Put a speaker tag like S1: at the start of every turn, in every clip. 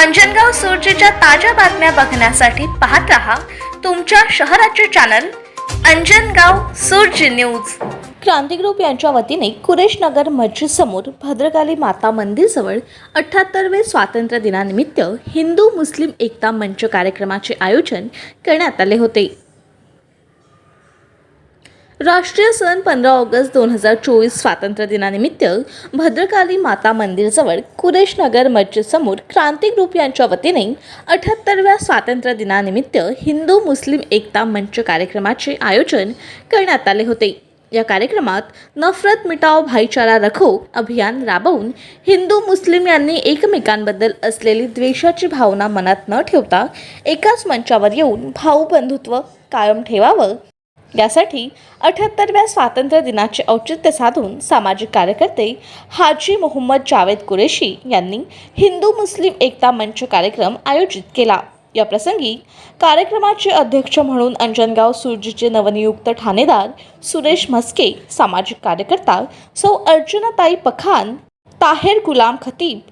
S1: अंजनगाव सुरजेच्या ताज्या बातम्या बघण्यासाठी पाहत रहा तुमच्या शहराचे channel Anjangaon Surji news Kranti group यांच्या वतीने कुरेशनगर मस्जिद समोर भद्रकाली माता मंदिरजवळ अठ्ठ्याहत्तरवे स्वातंत्र्य दिनानिमित्त हिंदू मुस्लिम एकता मंच कार्यक्रमाचे आयोजन करण्यात आले होते. राष्ट्रीय सण पंधरा ऑगस्ट दोन हजार चोवीस स्वातंत्र्य दिनानिमित्त भद्रकाली माता मंदिरजवळ कुरेश नगर मस्जिद क्रांती ग्रुप यांच्या वतीने अठ्याहत्तरव्या स्वातंत्र्य दिनानिमित्त हिंदू मुस्लिम एकता मंच कार्यक्रमाचे आयोजन करण्यात आले होते. या कार्यक्रमात नफरत मिटाव भाईचारा रखो अभियान राबवून हिंदू मुस्लिम यांनी एकमेकांबद्दल असलेली द्वेषाची भावना मनात न ठेवता एकाच मंचावर येऊन भाऊबंधुत्व कायम ठेवावं यासाठी अठ्याहत्तरव्या स्वातंत्र्य दिनाचे औचित्य साधून सामाजिक कार्यकर्ते हाजी मोहम्मद जावेद कुरेशी यांनी हिंदू मुस्लिम एकता मंच कार्यक्रम आयोजित केला. या प्रसंगी कार्यक्रमाचे अध्यक्ष म्हणून अंजनगाव सुरजीचे नवनियुक्त ठाणेदार सुरेश म्हस्के सामाजिक कार्यकर्ता सौ अर्जुनताई पखान ताहेर गुलाम खतीब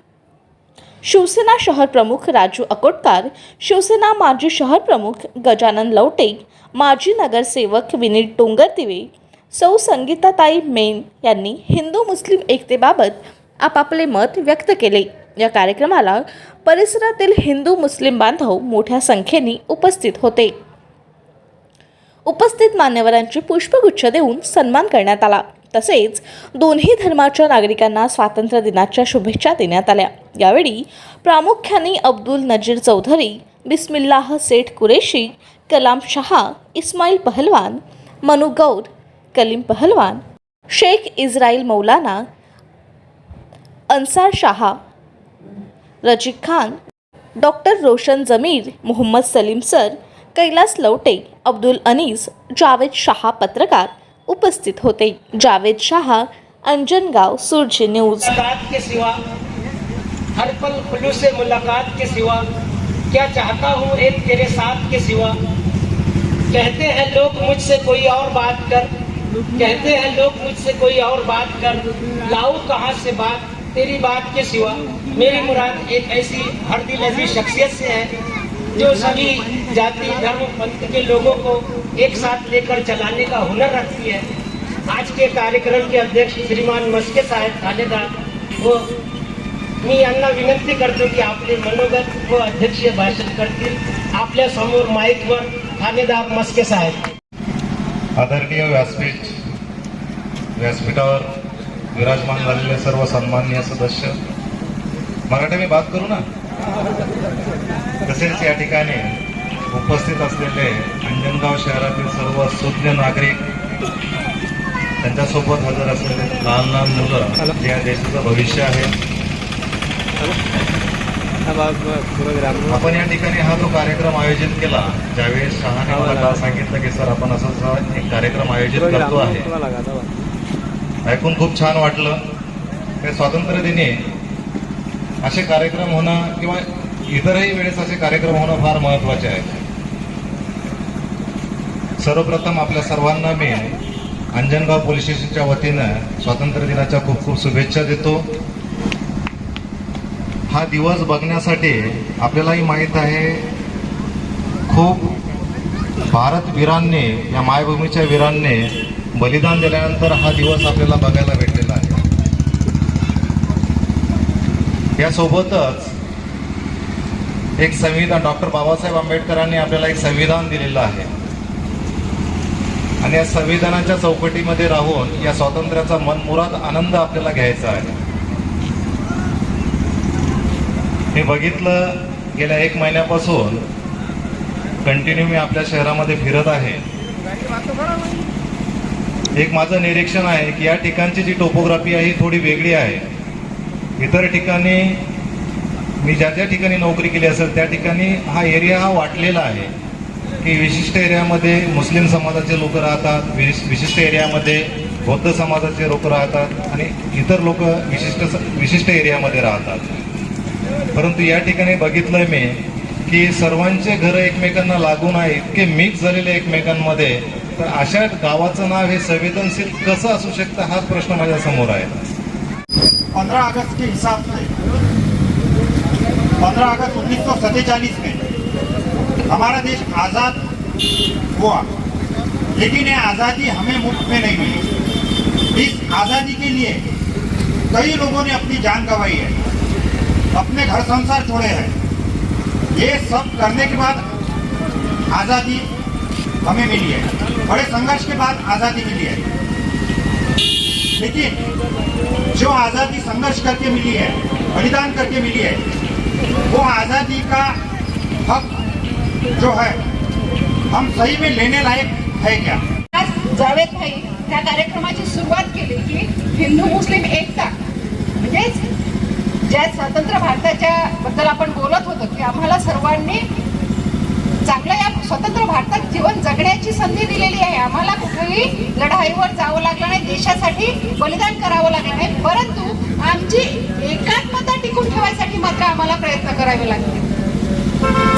S1: शिवसेना शहर प्रमुख राजू अकोटकार शिवसेना माजी शहर प्रमुख गजानन लवटे माजी नगरसेवक विनीत डोंगरदिवे सौ संगीताताई मेन यांनी हिंदू मुस्लिम एकतेबाबत आपापले मत व्यक्त केले. या कार्यक्रमाला परिसरातील हिंदू मुस्लिम बांधव मोठ्या संख्येने उपस्थित होते. उपस्थित मान्यवरांची पुष्पगुच्छ देऊन सन्मान करण्यात आला. तसेच दोन्ही धर्माच्या नागरिकांना स्वातंत्र्य दिनाच्या शुभेच्छा देण्यात आल्या. यावेळी प्रामुख्याने अब्दुल नजीर चौधरी बिस्मिल्लाह सेठ कुरेशी कलाम शहा इस्माईल पहलवान मनु गौर कलीम पहलवान शेख इस्राईल मौलाना अन्सार शहा रजिक खान डॉक्टर रोशन जमीर मोहम्मद सलीम सर कैलास लवटे अब्दुल अनीस जावेद शहा पत्रकार उपस्थित होते. जावेद शहा अंजनगाव सुरजी न्यूज़.
S2: के सिवा, हर पल खुलू से मुलाकात के सिवा, क्या चाहता हूँ एक तेरे साथ के सिवा? कहते हैं लोग मुझसे कोई और बात कर, कहते हैं लोग मुझसे कोई और बात कर, लाओ कहाँ से बात, तेरी बात के सिवा। मेरी मुराद एक ऐसी हर दिल ऐसी शख्सियत से है, जो सभी जाति, धर्म, पंथ के लोगों को एक साथ लेकर चलाने का हुनर रखती है। आज के कार्यक्रम के अध्यक्ष श्रीमान मस्के साहेब थानेदार व मी यांना विनंती करतो की आपले मनोगत व अध्यक्षीय भाषण करतील. आपल्यासमोर माईकवर थानेदार मस्के साहेब.
S3: आदरणीय व्यासपीठ व्यासपीठावर विराजमान झालेले सर्व सन्माननीय सदस्य मराठी मी बात करू ना? तसेच या ठिकाणी उपस्थित असलेले अंजनगाव शहरातील सर्व सुज्ञ नागरिक त्यांच्यासोबत हजर असलेले लहान लहान मुलं जे या देशाचं भविष्य आहे. आपण या ठिकाणी हा जो कार्यक्रम आयोजित केला ज्यावेळेस शहाने मला काल सांगितलं की सर आपण असं एक कार्यक्रम आयोजित करतो आहे. ऐकून खूप छान वाटलं. स्वातंत्र्य दिनी असे कार्यक्रम होणं किंवा इतरही वेळेस असे कार्यक्रम होणं फार महत्त्वाचे आहे. सर्वप्रथम आपल्या सर्वांना मी अंजनगाव पोलीस स्टेशनच्या वतीनं स्वातंत्र्य दिनाच्या खूप खूप शुभेच्छा देतो. हा दिवस बघण्यासाठी आपल्यालाही माहीत आहे खूप भारत वीरांनी या मायभूमीच्या वीरांनी बलिदान दिल्यानंतर हा दिवस आपल्याला बघायला भेटलेला आहे. यासोबतच एक संविधान डॉक्टर बाबासाहेब आंबेडकरांनी आपल्याला एक संविधान दिलेलं आहे. आणि या संविधानाच्या चौकटीमध्ये राहून या स्वातंत्र्याचा मनमुराद आनंद आपल्याला घ्यायचा आहे. मी बघितलं गेल्या एक महिन्यापासून कंटिन्यू मी आपल्या शहरामध्ये फिरत आहे. एक माझं निरीक्षण आहे की या ठिकाणची जी टोपोग्राफी आहे ही थोडी वेगळी आहे. इतर ठिकाणी मी ज्या ज्या ठिकाणी नोकरी केली असेल त्या ठिकाणी हा एरिया हा वाटलेला आहे की विशिष्ट एरियामध्ये मुस्लिम समाजाचे लोक राहतात विश- विशिष्ट एरियामध्ये बौद्ध समाजाचे लोक राहतात आणि इतर लोक विशिष्ट विशिष्ट एरियामध्ये राहतात. परंतु या ठिकाणी बघितलंय मी की सर्वांचे घरं एकमेकांना लागून आहे इतके मिक्स झालेले एकमेकांमध्ये तर अशा गावाचं नाव हे संवेदनशील कसं असू शकतं हाच प्रश्न माझ्यासमोर आहे.
S4: पंधरा ऑगस्ट के हिसाब से पंद्रह अगस्त उन्नीस में हमारा देश आज़ाद हुआ। लेकिन ये आज़ादी हमें मुफ़्त में नहीं मिली। इस आज़ादी के लिए कई लोगों ने अपनी जान गंवाई है, अपने घर संसार छोड़े हैं। ये सब करने के बाद आज़ादी हमें मिली है। बड़े संघर्ष के बाद आज़ादी मिली है। लेकिन जो आज़ादी संघर्ष करके मिली है, बलिदान करके मिली है वो आज़ादी का हक जो है हम सही में लेने लायक है क्या?
S5: आज जावेद भाई त्या कार्यक्रमाची सुरुवात केली की हिंदू मुस्लिम एकता म्हणजेच ज्या स्वतंत्र भारताच्या बद्दल आपण बोलत होतो की आम्हाला सर्वांनी चांगलं या स्वतंत्र भारतात जीवन जगण्याची संधी दिलेली आहे. आम्हाला कुठेही लढाईवर जावं लागलं नाही देशासाठी बलिदान करावं लागलं नाही. परंतु आमची एकात्मता टिकून ठेवायसाठी मात्र आम्हाला प्रयत्न करावे लागले.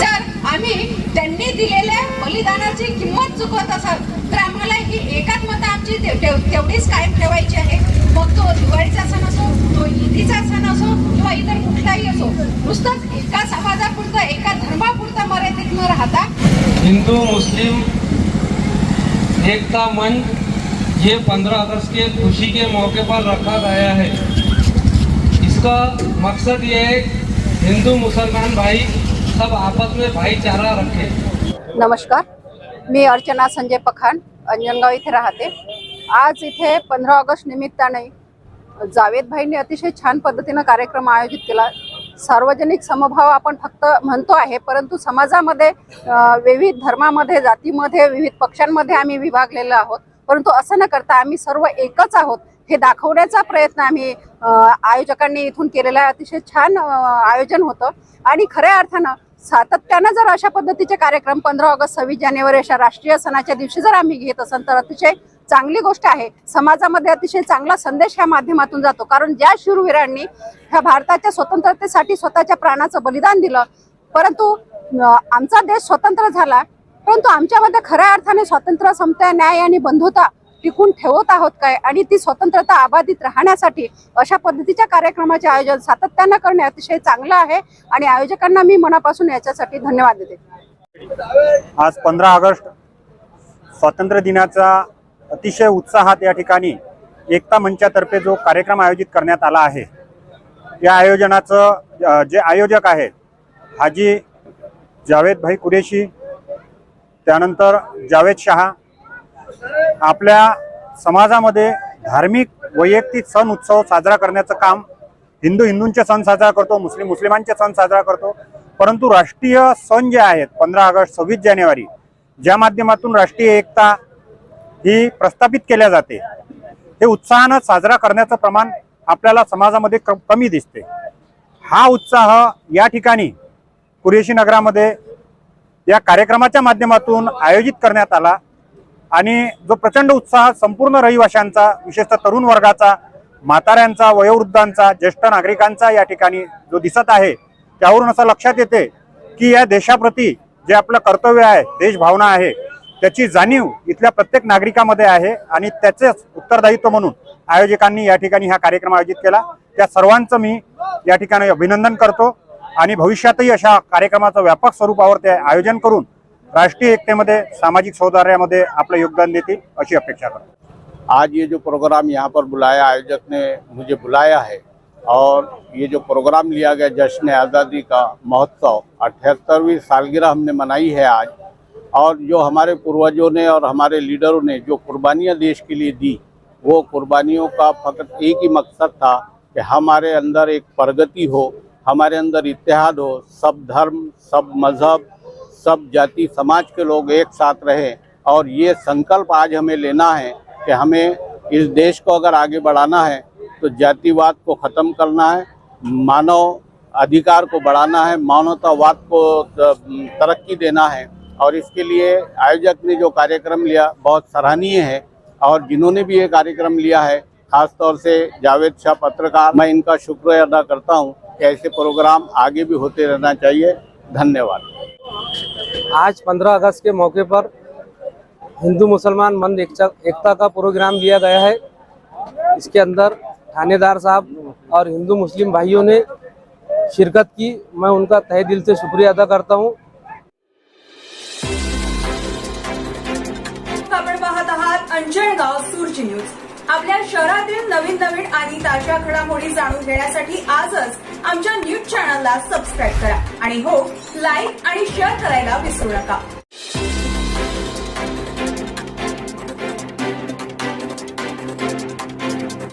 S5: जर आम्ही त्यांनी दिलेल्या बलिदानाची किंमत चुकवत असाल तर आम्हाला ही एकात्मता आमची तेवढीच कायम ठेवायची आहे. मग तो दिवाळीचा सण असो तो ईदीचा सण असो किंवा इतर कुठलाही असो नुसतंच एका समाजापुरता एका धर्मापुरता मर्यादित न राहता
S6: हिंदू मुस्लिम एकता मंच ये 15 अगस्त के खुशी के मौके पर रखा गया है इसका मकसद ये है हिंदू मुसलमान भाई सब आपस में भाईचारा रखें।
S7: नमस्कार मी अर्चना संजय पखान अंजनगाव इथे राहते. आज इथे पंधरा ऑगस्ट निमित्ताने जावेद भाईंनी अतिशय छान पद्धतीनं कार्यक्रम आयोजित केला. सार्वजनिक समभाव आपण फक्त म्हणतो आहे परंतु समाजामध्ये विविध धर्मामध्ये जातीमध्ये विविध पक्षांमध्ये आम्ही विभागलेलो आहोत. परंतु असं न करता आम्ही सर्व एकच आहोत. हे दाखवण्याचा प्रयत्न आम्ही आयोजकांनी इथून केलेला आहे. अतिशय छान आयोजन होतं. आणि खऱ्या अर्थानं सातत्यानं जर अशा पद्धतीचे कार्यक्रम पंधरा ऑगस्ट सव्वीस जानेवारी अशा राष्ट्रीय सणाच्या दिवशी जर आम्ही घेत असाल तर अतिशय चांगली गोष्ट आहे. समाजामध्ये अतिशय चांगला संदेश ह्या माध्यमातून जातो. कारण ज्या शूरवीरांनी ह्या भारताच्या स्वतंत्रतेसाठी स्वतःच्या प्राणाचं बलिदान दिलं परंतु आमचा देश स्वतंत्र झाला परंतु आमच्यामध्ये खऱ्या अर्थाने स्वातंत्र्य समता न्याय आणि बंधुता टिकून ठेवत आहोत काय? आणि ती स्वतंत्रता अबाधित राहण्यासाठी अशा पद्धतीच्या कार्यक्रमाचे आयोजन सातत्यानं करणे अतिशय चांगलं आहे. आणि आयोजकांना मी मनापासून याच्यासाठी धन्यवाद देते.
S4: आज पंधरा ऑगस्ट स्वातंत्र्य दिनाचा अतिशय उत्साहात या ठिकाणी एकता मंचातर्फे जो कार्यक्रम आयोजित करण्यात आला आहे या आयोजनाचं जे आयोजक आहेत हाजी जावेद भाई कुरेशी त्यानंतर जावेद शहा आपल्या समाजामध्ये धार्मिक वैयक्तिक सण उत्सव साजरा करण्याचं काम हिंदू हिंदूंचे सण साजरा करतो मुस्लिम मुस्लिमांचे सण साजरा करतो. परंतु राष्ट्रीय सण जे आहेत पंधरा ऑगस्ट सव्वीस जानेवारी ज्या माध्यमातून राष्ट्रीय एकता ही प्रस्थापित केल्या जाते हे उत्साहानं साजरा करण्याचं प्रमाण आपल्याला समाजामध्ये कमी दिसते. हा उत्साह या ठिकाणी कुरेशी नगरामध्ये या कार्यक्रमाच्या माध्यमातून आयोजित करण्यात आला. आणि जो प्रचंड उत्साह संपूर्ण रहिवाशांचा विशेषतः तरुण वर्गाचा म्हाताऱ्यांचा वयोवृद्धांचा ज्येष्ठ नागरिकांचा या ठिकाणी जो दिसत आहे त्यावरून असं लक्षात येते की या देशाप्रती जे आपलं कर्तव्य आहे देशभावना आहे त्याची जाणीव इथल्या प्रत्येक नागरिकामध्ये आहे आणि त्याचेच उत्तरदायित्व म्हणून आयोजकांनी या ठिकाणी हा कार्यक्रम आयोजित केला. त्या सर्वांचं मी या ठिकाणी अभिनंदन करतो आणि भविष्यातही अशा कार्यक्रमाचं व्यापक स्वरूपावर ते आयोजन करून राष्ट्रीय एकते एकतेमध्ये, सामाजिक सौहार्यामध्ये आपलं योगदान देतील अशी अपेक्षा करतो.
S8: आज ये जो प्रोग्राम यहाँ पर बुलाया, आयोजक ने मुझे बुलाया है और ये जो प्रोग्राम लिया गया, जश्न आज़ादी का महोत्सव, अठहत्तरवीं सालगिरह हमने मनाई है आज। और जो हमारे पूर्वजों ने और हमारे लीडरों ने जो कुर्बानियाँ देश के लिए दी, वो कुर्बानियों का फकत एक ही मकसद था कि हमारे अंदर एक प्रगति हो, हमारे अंदर इतिहाद हो, सब धर्म, सब मज़हब सब जाति, समाज के लोग एक साथ रहें और ये संकल्प आज हमें लेना है कि हमें इस देश को अगर आगे बढ़ाना है तो जातिवाद को ख़त्म करना है, मानव अधिकार को बढ़ाना है, मानवतावाद को तरक्की देना है। और इसके लिए आयोजक ने जो कार्यक्रम लिया, बहुत सराहनीय है। और जिन्होंने भी ये कार्यक्रम लिया है, खास तौर से जावेद शाह पत्रकार, मैं इनका शुक्र अदा करता हूँ कि ऐसे प्रोग्राम आगे भी होते रहना चाहिए। धन्यवाद।
S6: आज 15 अगस्त के मौके पर हिंदू मुसलमान मंद एकता का प्रोग्राम दिया गया है। इसके अंदर थानेदार साहब और हिंदू मुस्लिम भाइयों ने शिरकत की। मैं उनका तहे दिल से शुक्रिया अदा करता हूँ।
S9: अंजणगाव सूरज न्यूज़। आपल्या शहरातील नवीन नवीन आणि ताज्या घडामोडी जाणून घेण्यासाठी आजच आमच्या न्यूज चॅनलला सबस्क्राईब करा. आणि हो लाईक आणि शेअर करायला विसरू नका.